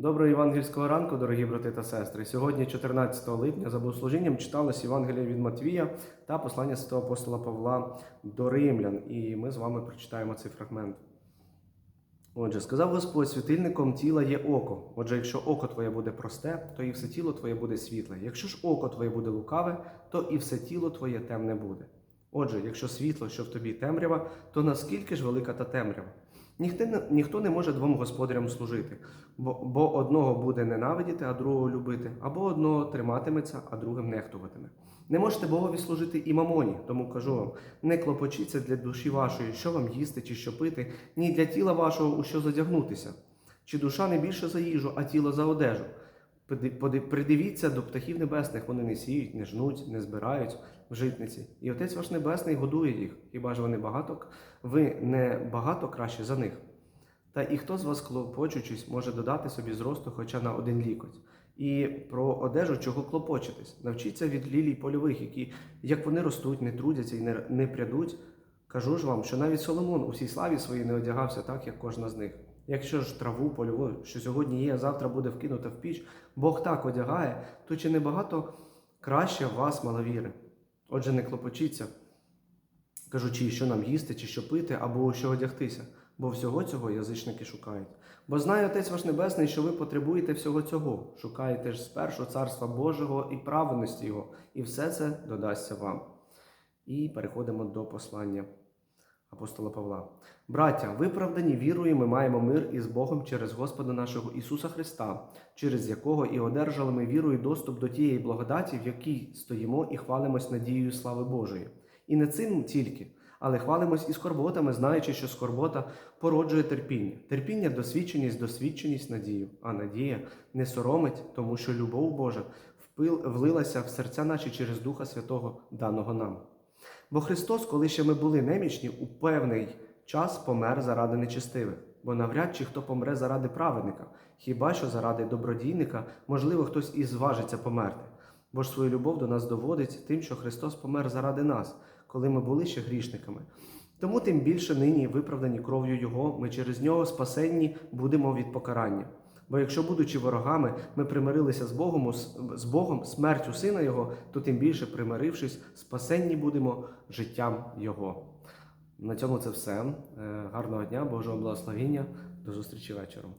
Доброго євангельського ранку, дорогі брати та сестри. Сьогодні, 14 липня, за богослужінням читалось Євангеліє від Матвія та послання святого апостола Павла до римлян. І ми з вами прочитаємо цей фрагмент. Отже, сказав Господь, світильником тіла є око. Отже, якщо око твоє буде просте, то і все тіло твоє буде світле. Якщо ж око твоє буде лукаве, то і все тіло твоє темне буде. Отже, якщо світло, що в тобі темрява, то наскільки ж велика та темрява? Ніхто не, ніхто не може двом господарям служити, бо, бо одного буде ненавидіти, а другого любити, або одного триматиметься, а другим нехтуватиме. Не можете Богові служити і мамоні, тому кажу вам: не клопочіться для душі вашої, що вам їсти чи що пити, ні для тіла вашого, у що задягнутися. Чи душа не більше за їжу, а тіло за одежу? Придивіться до птахів небесних, вони не сіють, не жнуть, не збирають в житниці. І Отець ваш Небесний годує їх. Хіба ж вони багато, ви не багато краще за них? Та і хто з вас, клопочучись, може додати собі зросту хоча на один лікоть? І про одежу чого клопочитись? Навчіться від лілій польових, які, як вони ростуть, не трудяться і не, не прядуть. Кажу ж вам, що навіть Соломон у всій славі своїй не одягався так, як кожна з них. Якщо ж траву польову, що сьогодні є, а завтра буде вкинута в піч, Бог так одягає, то чи не багато краще вас маловіри? Отже, не клопочіться, кажучи, що нам їсти, чи що пити, або що одягтися, бо всього цього язичники шукають. Бо знає Отець ваш Небесний, що ви потребуєте всього цього, шукаєте ж спершу Царства Божого і праведності Його, і все це додасться вам. І переходимо до послання апостола Павла. Браття, виправдані вірою, ми маємо мир із Богом через Господа нашого Ісуса Христа, через якого і одержали ми вірою доступ до тієї благодаті, в якій стоїмо і хвалимось надією слави Божої. І не цим тільки, але хвалимось і скорботами, знаючи, що скорбота породжує терпіння. Терпіння досвідченість, досвідченість надію, а надія не соромить, тому що любов Божа влилася в серця наші через Духа Святого, даного нам. Бо Христос, коли ще ми були немічні, у певний час помер заради нечестивих. Бо навряд чи хто помре заради праведника, хіба що заради добродійника, можливо, хтось і зважиться померти. Бо ж свою любов до нас доводить тим, що Христос помер заради нас, коли ми були ще грішниками. Тому тим більше нині, виправдані кров'ю Його, ми через нього спасенні будемо від покарання. Бо якщо, будучи ворогами, ми примирилися з Богом, з Богом смертю Сина Його, то тим більше, примирившись, спасенні будемо життям Його. На цьому це все. Е, Гарного дня, Божого благословіння. До зустрічі вечором.